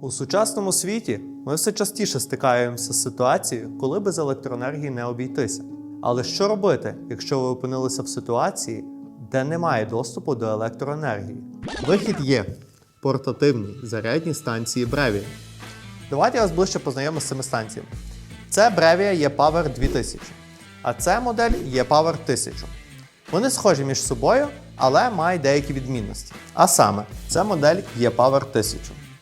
У сучасному світі ми все частіше стикаємося з ситуацією, коли без електроенергії не обійтися. Але що робити, якщо ви опинилися в ситуації, де немає доступу до електроенергії? Вихід є портативні зарядні станції Brevia. Давайте я вас ближче познайомлю з цими станціями. Це Brevia E-Power 2000, а це модель E-Power 1000. Вони схожі між собою, але мають деякі відмінності. А саме, це модель E-Power 1000.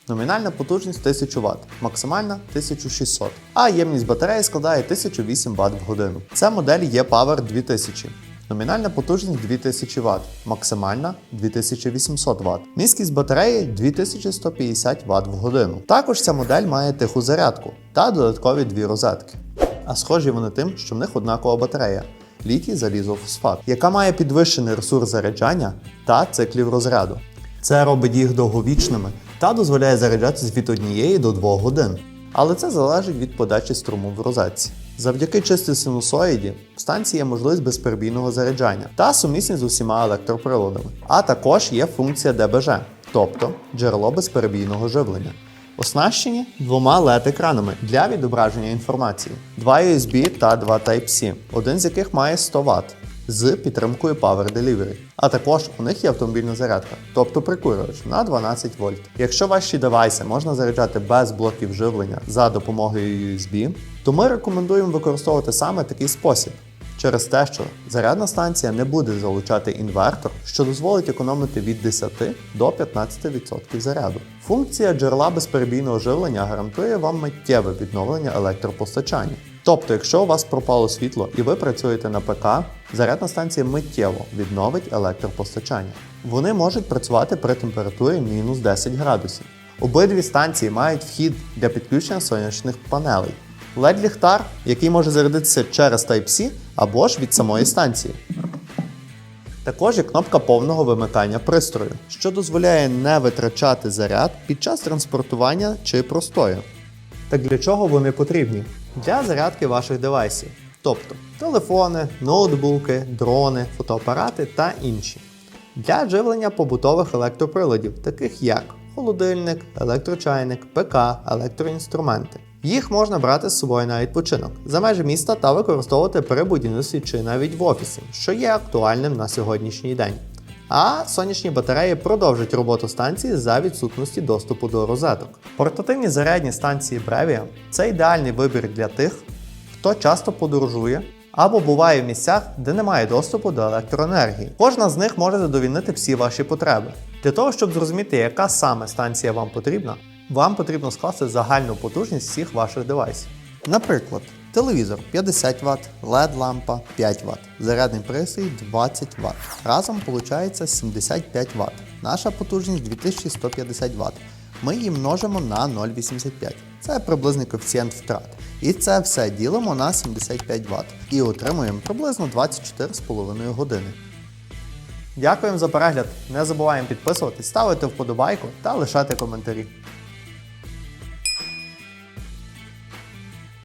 Номінальна потужність 1000 Вт, максимальна 1600, а ємність батареї складає 1008 Вт в годину. Це модель E-Power 2000. Номінальна потужність 2000 Вт, максимальна 2800 Вт. Міськість батареї 2150 Вт в годину. Також ця модель має тиху зарядку та додаткові дві розетки. А схожі вони тим, що в них однакова батарея літій залізофосфат, яка має підвищений ресурс заряджання та циклів розряду. Це робить їх довговічними та дозволяє заряджатися від 1 до 2 годин. Але це залежить від подачі струму в розетці. Завдяки чистій синусоїді в станції є можливість безперебійного заряджання та сумісність з усіма електроприладами. А також є функція ДБЖ, тобто джерело безперебійного живлення. Оснащені двома LED-екранами для відображення інформації, два USB та два Type-C, один з яких має 100 Вт з підтримкою Power Delivery. А також у них є автомобільна зарядка, тобто прикурювач на 12 вольт. Якщо ваші девайси можна заряджати без блоків живлення за допомогою USB, то ми рекомендуємо використовувати саме такий спосіб. Через те, що зарядна станція не буде залучати інвертор, що дозволить економити від 10 до 15% заряду. Функція джерела безперебійного живлення гарантує вам миттєве відновлення електропостачання. Тобто, якщо у вас пропало світло і ви працюєте на ПК, зарядна станція миттєво відновить електропостачання. Вони можуть працювати при температурі мінус 10 градусів. Обидві станції мають вхід для підключення сонячних панелей. LED-ліхтар, який може зарядитися через Type-C або ж від самої станції. Також є кнопка повного вимикання пристрою, що дозволяє не витрачати заряд під час транспортування чи простою. Так для чого вони потрібні? Для зарядки ваших девайсів, тобто телефони, ноутбуки, дрони, фотоапарати та інші. Для живлення побутових електроприладів, таких як холодильник, електрочайник, ПК, електроінструменти. Їх можна брати з собою на відпочинок за межі міста та використовувати при будівництві чи навіть в офісі, що є актуальним на сьогоднішній день. А сонячні батареї продовжать роботу станції за відсутності доступу до розеток. Портативні зарядні станції Brevia – це ідеальний вибір для тих, хто часто подорожує або буває в місцях, де немає доступу до електроенергії. Кожна з них може задовільнити всі ваші потреби. Для того, щоб зрозуміти, яка саме станція вам потрібна, вам потрібно скласти загальну потужність всіх ваших девайсів. Наприклад, телевізор 50 Вт, LED-лампа 5 Вт, зарядний пристрій 20 Вт. Разом виходить 75 Вт. Наша потужність 2150 Вт. Ми її множимо на 0,85. Це приблизний коефіцієнт втрат. І це все ділимо на 75 Вт. І отримуємо приблизно 24,5 години. Дякуємо за перегляд. Не забуваємо підписуватись, ставити вподобайку та лишати коментарі.